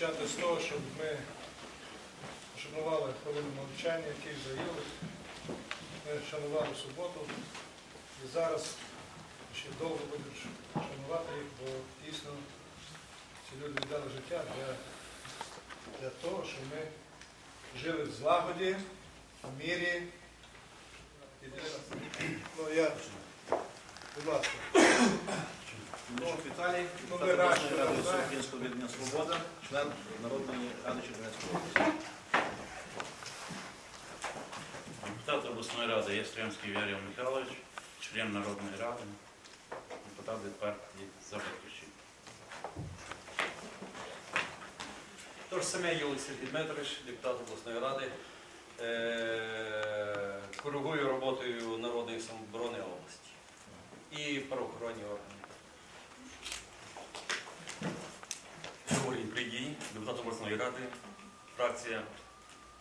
почати з того, щоб ми шанували хвилину мовчання, яких заїли. Ми шанували суботу. І зараз ще довго будемо шанувати їх, бо дійсно ці люди віддали життя для, для того, щоб ми жили в злагоді, в мірі. І для- Ну, я, будь ласка. Мельничук Віталій, депутат ви ради. Всеукраїнського об'єднання Свобода, член Народної ради Чернівецької області. Депутат обласної ради Ястрянський Вярів Михайлович, член Народної ради, депутат від партії «За батьківщину». Тож саме Юлій Сергій Дмитрович, депутат обласної ради, е, коригую роботою Народної самооборони області і правоохоронні органи. Депутат обласної ради, фракція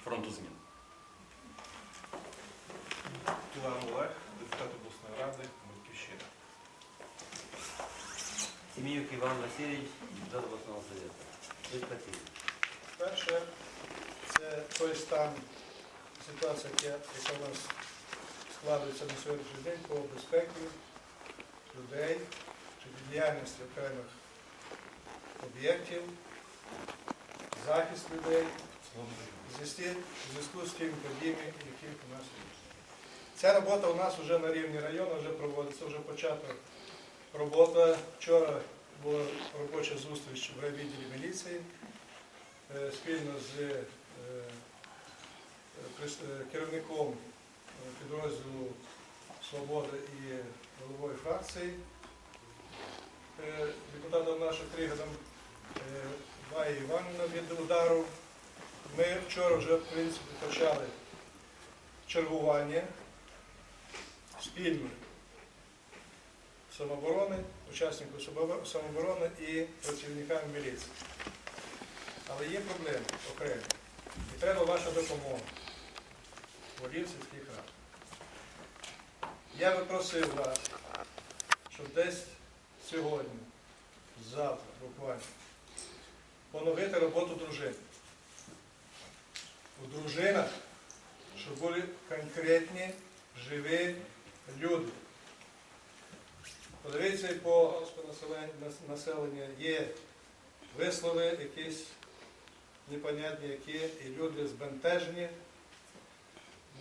фронту змін. Кулан Олег, депутат обласної ради, Батьківщина. Семеюк Иван Васильевич, депутат совета. Респективно. Перше, це той стан, ситуація, яка яка у нас складається на сьогоднішній день по безпеці людей чи діяльності окремих об'єктів, захист людей в зв'язку з тими подіями, які у нас є. Ця робота у нас вже на рівні району вже проводиться, вже почата робота. Вчора була робоча зустріч в райвідділі міліції е, спільно з е, е, керівником підрозділу Свобода і головою фракції, депутатом нашим Кригадом Ваї Іванівна від удару. Ми вчора вже, в принципі, почали чергування спільно самооборони, учасників самобо- самооборони і працівниками міліції. Але є проблеми окремі. І треба ваша допомога голів сільських рад. Я би просив вас, щоб десь сьогодні, завтра, буквально, поновити роботу дружин. У дружинах, щоб були конкретні, живі люди. Подивіться по населення є вислови якісь непонятні які, і люди збентежені,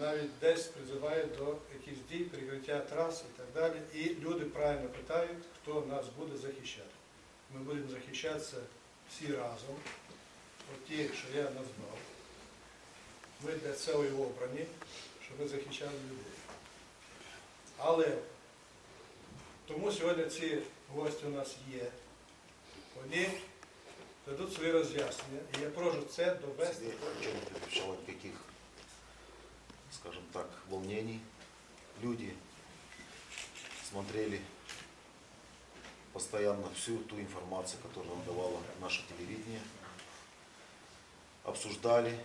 навіть десь призивають до якихось дій, прикриття трас і так далі. І люди правильно питають, хто нас буде захищати. Ми будемо захищатися всі разом, от ті, що я назвав. Ми для цього і обрані, щоб захищали людей. Але тому сьогодні ці гості у нас є. Вони дадуть свої роз'яснення, і я прошу це довести. Предвещало никаких, скажем так, волнений. Люди смотрели постоянно всю ту информацию, которую нам давало наше телевидение, обсуждали,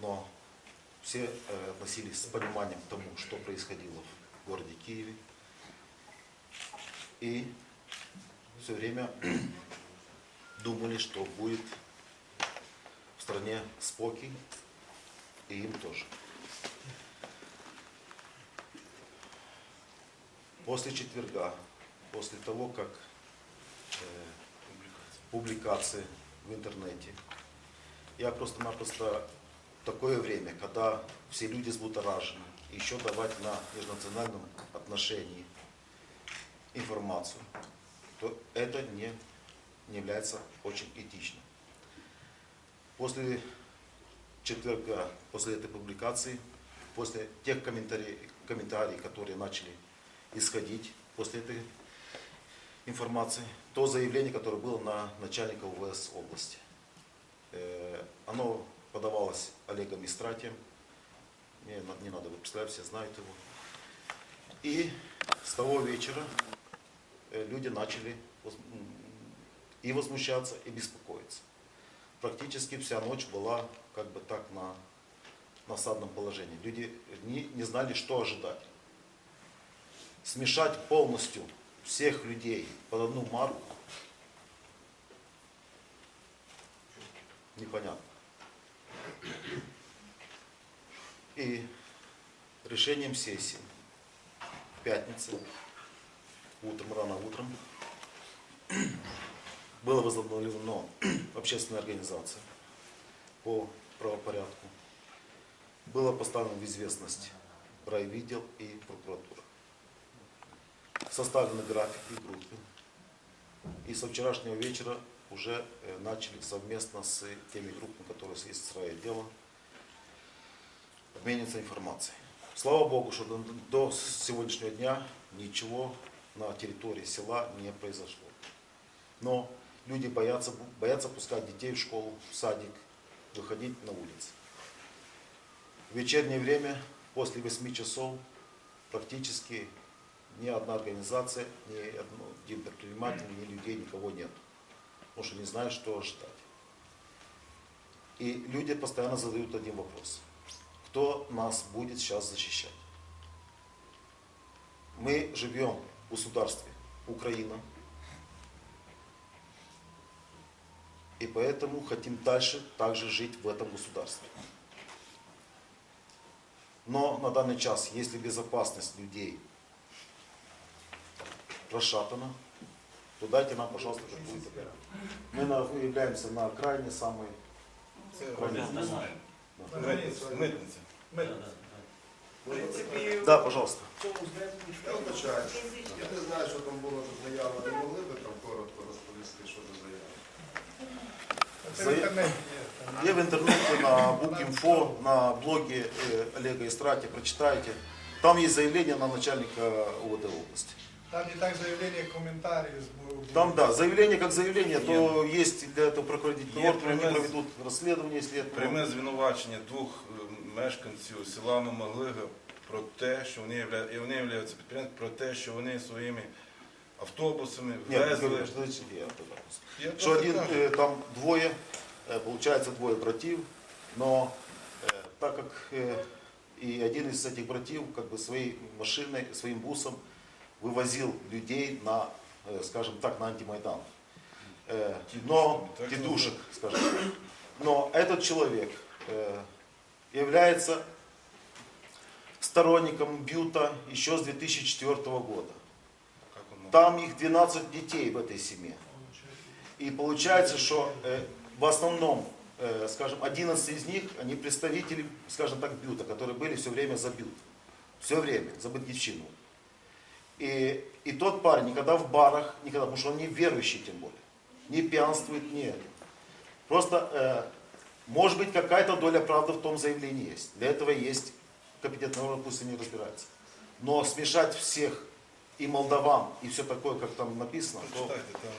но все э, относились с пониманием к тому, что происходило в городе Киеве. И все время думали, что будет в стране спокій, и им тоже. После четверга, после того, как публикации в интернете, я просто-напросто такое время, когда все люди взбудоражены, еще давать на межнациональном отношении информацию, то это не, не является очень этичным. После четверга, после этой публикации, после тех комментариев, комментариев, которые начали исходить после этой информации, то заявление, которое было на начальника УВС области. Э, Оно подавалось Олегом Истратием, мне не надо, вы представляете, все знают его. И с того вечера э, люди начали и возмущаться, и беспокоиться. Практически вся ночь была как бы так на насадном положении. Люди не, не знали, что ожидать. Смешать полностью всех людей под одну марку непонятно. И решением сессии в пятницу, утром, рано утром, было возобновлено общественная организация по правопорядку. Было поставлено в известность райвидел и прокуратура. Составлены графики и группы. И со вчерашнего вечера уже э, начали совместно с теми группами, которые есть с райотдела, обмениваться информацией. Слава Богу, что до сегодняшнего дня ничего на территории села не произошло. Но люди боятся, боятся пускать детей в школу, в садик, выходить на улицы. В вечернее время, после 8 часов, практически ни одна организация, ни одно, ни предпринимателей, ни людей, никого нет. Потому что не знают, что ожидать. И люди постоянно задают один вопрос. Кто нас будет сейчас защищать? Мы живем в государстве Украина. И поэтому хотим дальше также жить в этом государстве. Но на данный час, если безопасность людей расшатана, то дайте нам, пожалуйста, какую-то. Мы на- являемся на крайне самой крайне. на Митниця. Митниця. Митниця. В принципі, Да, пожалуйста. В цьому зверненні Я вибачаю. Я не знаю, що там було за заява. Не могли би там коротко розповісти, що за заява? Це в інтернеті є. Там в интернете на Букинфо, на блоге э, Олега Истрати, прочитайте. Там есть заявление на начальника УВД области. Там не так заявлення, коментарі з боку. Там, да, заявление как заявление, то есть для этого прокуративный Є орган, они пряме- проведут расследование, если это... Пряме звинувачення двох е, мешканців села Номаглига про те, що вони явля... і вони являються підприємцями, про те, що вони своїми автобусами Нет, везли. Георгий, подождите, я пожалуйста. Я Что просто один, кажу. э, там двое, э, получается двое братьев, но э, так как э, и один из этих братьев как бы своей машиной, своим бусом вывозил людей на, э, скажем так, на антимайдан. Э, но, так тетушек, скажем так. Но этот человек э, является сторонником Бьюта еще с 2004 года. Мог? Там их 12 детей в этой семье. И получается, что в основном, скажем, 11 из них, они представители, скажем так, Бюта, которые были все время за Бют. Все время, за Батьевщину. И, и тот парень никогда в барах, никогда, потому что он не верующий тем более, не пьянствует, нет. Просто, э, может быть, какая-то доля правды в том заявлении есть. Для этого есть компетентный орган, пусть они разбираются. Но смешать всех и молдаван, и все такое, как там написано, то Почитайте, там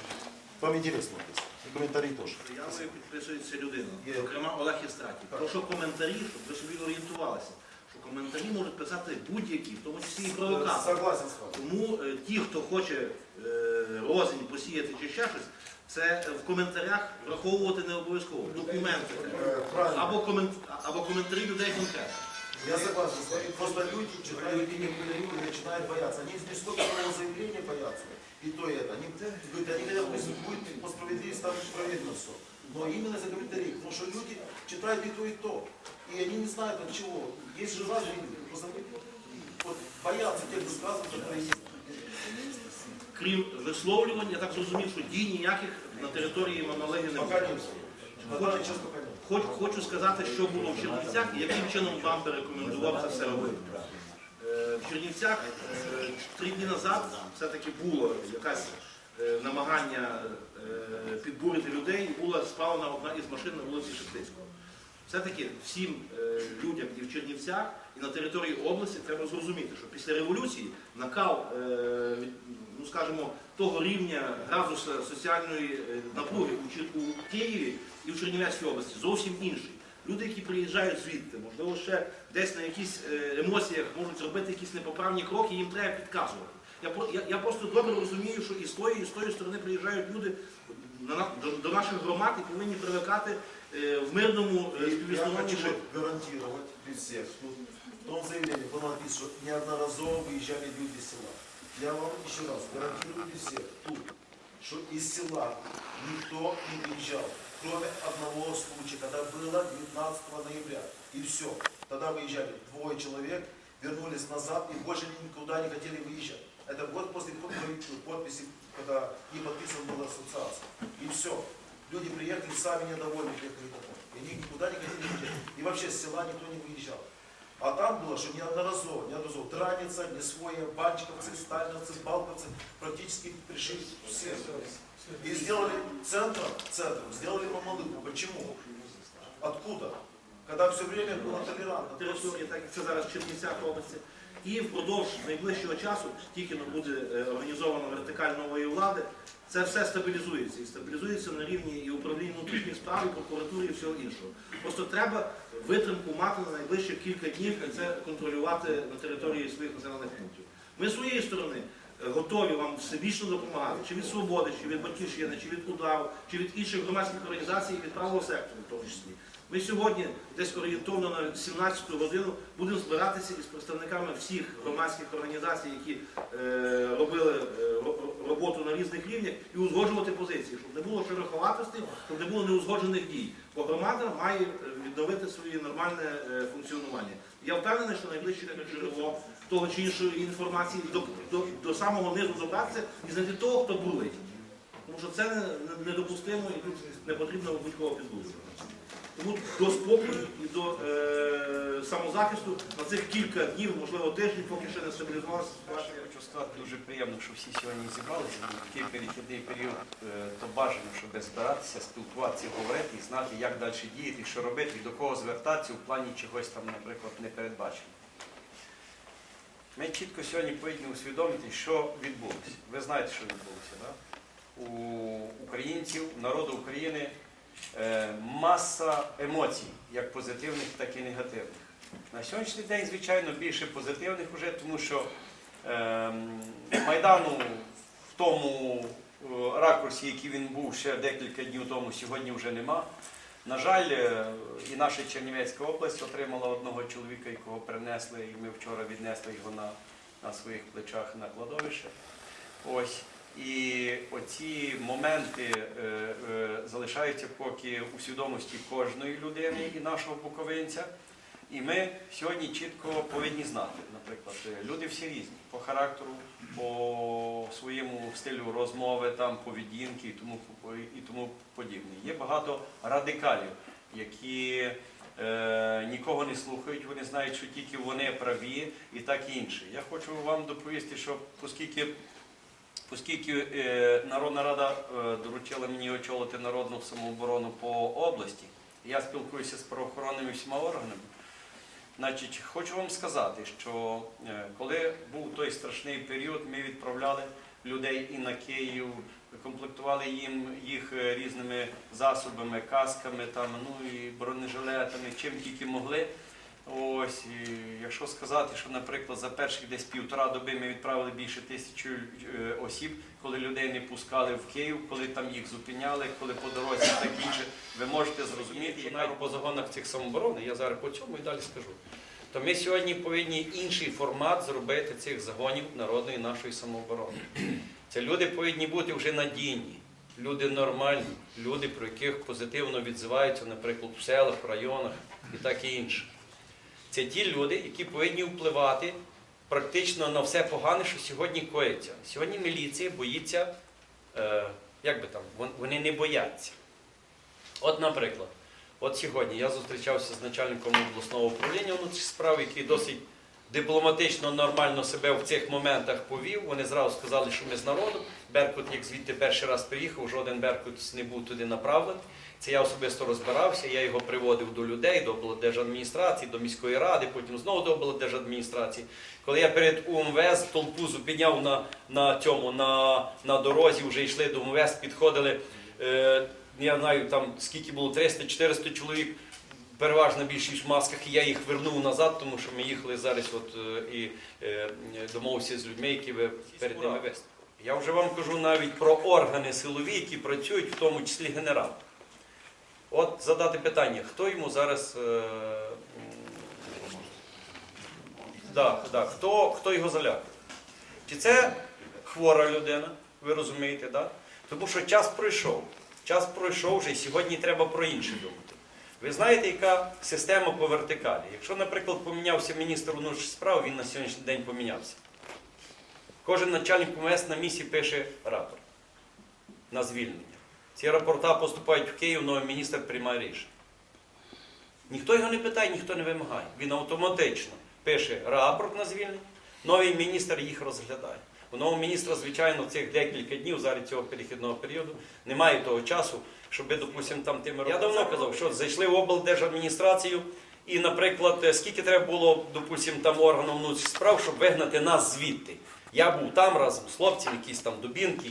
вам интересно написано. И комментарии тоже. Заявою підписується людина, зокрема Олег Єстратів. Прошу коментарі, щоб ви собі орієнтувалися, Що коментарі можуть писати будь-які, в тому числі і провокатори. Согласен с вами. Тому е, ті, хто хоче е, розень посіяти чи ще щось, це е, в коментарях враховувати не обов'язково. Документи треба. Правильно. або, комент, або коментарі людей конкретно. Я согласен с вами. Просто люди читают и и начинают бояться. Они не столько того заявления боятся, и то и это. Они говорят, они хотят, пусть будет по справедливости там все. Но именно за комментарии, потому что люди читают и то, и то. И они не знают от чего. Есть же разные люди. Просто они вот, боятся тех высказываний, которые есть. Крім висловлювань, я так зрозумів, що дій ніяких на території Мамалегі не Пока буде. нет. На данный час пока нет. Хоч, хочу сказати, що було в Чернівцях і яким чином вам би рекомендував це все робити. Е, В Чернівцях е, три дні назад все-таки було якесь е, намагання е, підбурити людей була спалена одна із машин на вулиці Шептицького. Все-таки всім е, людям і в Чернівцях, і на території області треба зрозуміти, що після революції накал, е, ну скажімо, того рівня градуса соціальної е, напруги у, Києві і в Чернівецькій області зовсім інший. Люди, які приїжджають звідти, можливо, ще десь на якісь е, емоціях можуть зробити якісь непоправні кроки, їм треба підказувати. Я, про- я, я просто добре розумію, що і з тої, і з тої сторони приїжджають люди на на- до, до наших громад і повинні привикати е, в мирному е, И Я співіснуванні хочу жити. гарантировать без всех, что в том заявлении было написано, что неодноразово выезжали люди из села. Я вам еще раз гарантирую без всех тут, что из села никто не приезжал. кроме одного случая, когда было 19 ноября. И все. Тогда выезжали двое человек, вернулись назад и больше никуда не хотели выезжать. Это год после подпи- подписи, когда не подписана была ассоциация. И все. Люди приехали, сами недовольны, приехали домой. И они никуда не хотели выезжать. И вообще с села никто не выезжал. А там было, что неодноразово, неодноразово. Драница, не свои, банчиковцы, сталиновцы, балковцы практически пришли все. И сделали центром, центром, сделали Мамалыку. Почему? Откуда? Когда все время было толерантно. території, так як це зараз в Чернівцях області. І впродовж найближчого часу, тільки буде е, організована вертикаль нової влади, це все стабілізується. І стабілізується на рівні і управління внутрішніх справ, і прокуратури, і всього іншого. Просто треба витримку мати на найближчих кілька днів і це контролювати на території своїх населених пунктів. Ми з своєї сторони е, готові вам всебічно допомагати, чи від свободи, чи від батьківщини, чи від удару, чи від інших громадських організацій, і від правого сектору, в тому числі. Ми сьогодні десь орієнтовно на 17 годину будемо збиратися із представниками всіх громадських організацій, які е, робили е, роботу на різних рівнях, і узгоджувати позиції, щоб не було шероховатостей, щоб не було неузгоджених дій. Бо громада має е, відновити своє нормальне е, функціонування. Я впевнений, що найближче джерело того чи іншої інформації до, до, до самого низу добратися і знайти того, хто булить. Тому що це не- не- недопустимо і тут не потрібно будь-кого підбурювати. Тому до спокою і до е, самозахисту на цих кілька днів, можливо, тижнів, поки ще не стабілізувалася ситуація. Я хочу сказати, дуже приємно, що всі сьогодні зібралися. В такий перехідний період е, то бажано, щоб збиратися, спілкуватися, говорити і знати, як далі діяти, що робити, до кого звертатися в плані чогось там, наприклад, не передбачено. Ми чітко сьогодні повинні усвідомити, що відбулося. Ви знаєте, що відбулося, так? У українців, народу України маса емоцій, як позитивних, так і негативних. На сьогоднішній день, звичайно, більше позитивних вже, тому що ем, Майдану в тому е, ракурсі, який він був ще декілька днів тому, сьогодні вже нема. На жаль, е, і наша Чернівецька область отримала одного чоловіка, якого принесли, і ми вчора віднесли його на, на своїх плечах на кладовище. Ось. І оці моменти е, е, залишаються поки у свідомості кожної людини і нашого буковинця. І ми сьогодні чітко повинні знати, наприклад, е, люди всі різні по характеру, по своєму стилю розмови, там, поведінки і тому, і тому подібне. Є багато радикалів, які е, нікого не слухають, вони знають, що тільки вони праві і так і інше. Я хочу вам доповісти, що оскільки Оскільки е, Народна Рада е, доручила мені очолити народну самооборону по області, я спілкуюся з правоохоронними всіма органами. Значить, хочу вам сказати, що е, коли був той страшний період, ми відправляли людей і на Київ, комплектували їм їх різними засобами, касками, там, ну і бронежилетами, чим тільки могли. Ось, і якщо сказати, що, наприклад, за перших десь півтора доби ми відправили більше тисячі е, осіб, коли людей не пускали в Київ, коли там їх зупиняли, коли по дорозі так інше, ви можете зрозуміти, і навіть по загонах цих самооборони, я зараз по цьому і далі скажу. То ми сьогодні повинні інший формат зробити цих загонів народної нашої самооборони. Це люди повинні бути вже надійні, люди нормальні, люди, про яких позитивно відзиваються, наприклад, в селах, в районах і так і інше. Це ті люди, які повинні впливати практично на все погане, що сьогодні коїться. Сьогодні міліція боїться, е, як би там, вони не бояться. От, наприклад, от сьогодні я зустрічався з начальником обласного управління внутрішніх справ, який досить дипломатично, нормально себе в цих моментах повів. Вони зразу сказали, що ми з народом. Беркут, як звідти перший раз приїхав, жоден Беркут не був туди направлений. Це я особисто розбирався, я його приводив до людей, до облдержадміністрації, до міської ради, потім знову до облдержадміністрації. Коли я перед УМВС толпу зупиняв на, на цьому, на, на дорозі, вже йшли до УМВС, підходили, е, я знаю, там скільки було 300-400 чоловік, переважна більшість в масках, і я їх вернув назад, тому що ми їхали зараз от, е, і е, домовився з людьми, які ви перед ними виступили. Я вже вам кажу навіть про органи силові, які працюють, в тому числі генерал. От задати питання, хто йому зараз. Е, да, да, хто, хто його залякує? Чи це хвора людина, ви розумієте, да? тому що час пройшов. Час пройшов вже, і сьогодні треба про інше думати. Ви знаєте, яка система по вертикалі? Якщо, наприклад, помінявся міністр внутрішніх справ, він на сьогоднішній день помінявся. Кожен начальник ПМС на місці пише рапорт на звільнення. Ці рапорта поступають в Київ, новий міністр приймає рішення. Ніхто його не питає, ніхто не вимагає. Він автоматично пише рапорт на звільнення, новий міністр їх розглядає. У нового міністра, звичайно, цих декілька днів зараз цього перехідного періоду немає того часу, щоб, допустимо, там тими Я давно казав, що зайшли в облдержадміністрацію, і, наприклад, скільки треба було, допустимо, там органам внутрішніх справ, щоб вигнати нас звідти. Я був там разом з хлопцем, якісь там дубінки.